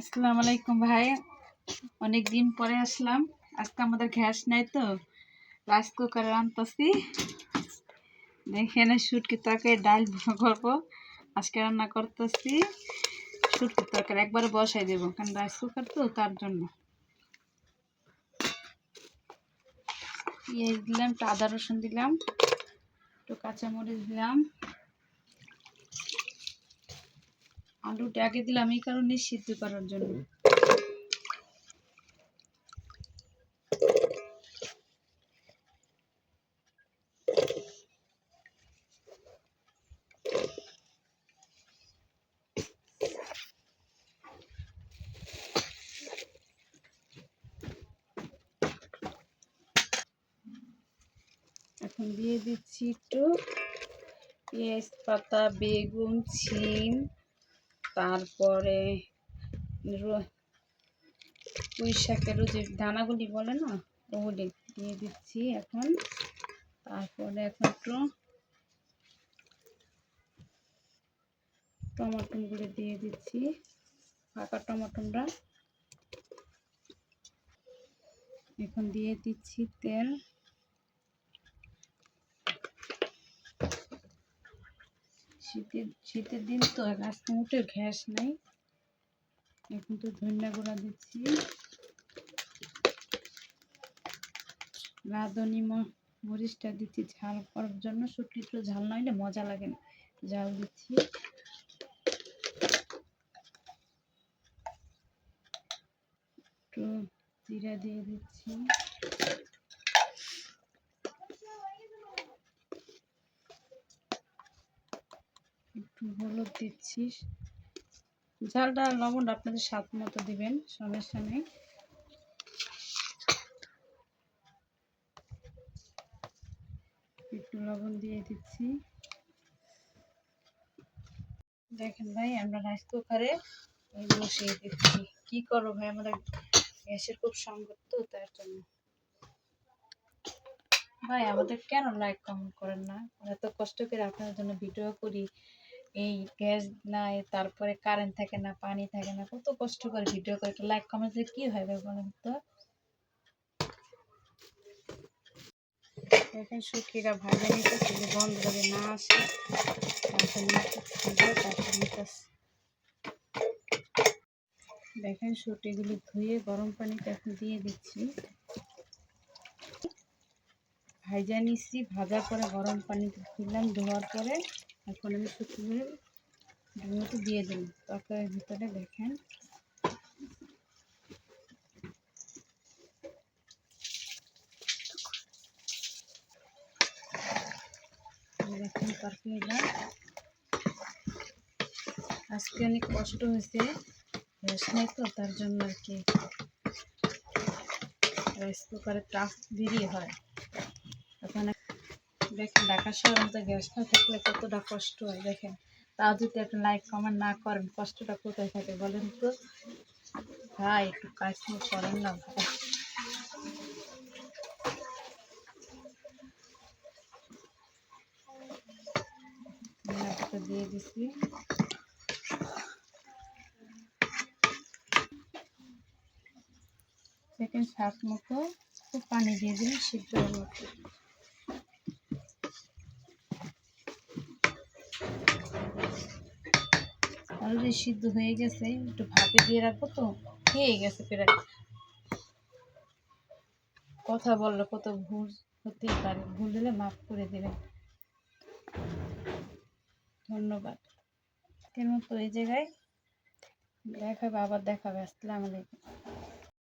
আসসালামু আলাইকুম ভাই। অনেক দিন পরে আসলাম। আজকে আমাদের গ্যাস নাই তো, রাইস কুকারে রান্তাছি এখানে শুটকি তরকারি, ডাল করব। আজকে রান্না করতেছি শুটকি তরকারি। একবারে বসাই দেবো, কারণ রাইস কুকার তো, তার জন্য। পেঁয়াজ দিলাম, একটু আদা রসুন দিলাম, একটু কাঁচামরিচ দিলাম। আলুটা আগে দিলাম এই কারণে সিদ্ধ করার জন্য। এখন দিয়ে দিচ্ছি একটু পেঁয়াজ পাতা বেগুন ছিম তারপরে পুঁই শাকেরও যে দানাগুলি বলে না, ওগুলি দিয়ে দিচ্ছি এখন। তারপরে এখন একটু টমাটোগুলি দিয়ে দিচ্ছি, পাকা টমাটোটা। এখন দিয়ে দিচ্ছি তেল। শীতের শীতের দিন তো আজকে উঠে ঘ্যাস নাই। এখন তো ধনিয়া গুঁড়া দিচ্ছি। রাঁধুনি মরিচটা দিচ্ছি ঝাল করার জন্য। শুটকি একটু ঝাল নইলে মজা লাগে না। ঝাল দিচ্ছি। একটু জিরা দিয়ে দিচ্ছি। হলুদ দিচ্ছি ঝালটা লবণ আপনাদের স্বাদ মতো দিবেন, সমস্যা নেই। একটু লবণ দিয়ে দিচ্ছি। দেখেন ভাই, আমরা রাইস কুকারে বসিয়ে দিচ্ছি। কি করব ভাই? আমাদের গ্যাসের খুব সংকট তো, তার জন্য। ভাই, আমাদের কেন লাইক কমেন্ট করেন না? এত কষ্ট করে আপনাদের জন্য ভিডিও করি। এই গ্যাস নাই তারপরে কারেন্ট থাকে না, পানি থাকে না, কত কষ্ট করে ভিডিও করে লাইক কমেন্ট দিয়ে কি হবে বলেন তো? এখন শুকিয়ে ভাজা নিতেছি যে বন্ধ করে না আসে নিতে তারপর নিতেছি। দেখেন শুটিগুলি ধুয়ে গরম পানিতে এখন দিয়ে দিচ্ছি। ভাজা নিচ্ছি ভাজার পরে গরম পানিতে দিলাম, ধোয়ার পরে এখন আমি শুকিয়ে ধুয়েতে দিয়ে দিলাম তরকারির ভিতরে দেখেন। দেখেন তরকারিটা আজকে অনেক কষ্ট হয়েছে, গ্যাস নেই তো, তার জন্য আর কি রাইস কুকারে টাফ দেরি হয়। দেখেন ঢাকা শহরে তো গ্যাস না থাকলে কতটা কষ্ট হয়, দেখেন। তাও যদি একটা লাইক কমেন্ট না করেন, কষ্টটা কোথায় থাকে বলেন তো? ভাই, একটু কাজ করেন না ভাই। দিয়ে দিছি। সেকেন্ড সাত মতো পানি দিয়ে দিন সিদ্ধ মতো অলরেডি সিদ্ধ হয়ে গেছে, একটু ভাপে দিয়ে রাখব তো খেয়ে গেছে প্রায়। কথা বলল কত ভুল হতেই পারে, ভুল হলে মাফ করে দেবেন ধন্যবাদ। কেন তো এই জায়গায় দেখাবে আবার দেখাবে আসসালামু আলাইকুম।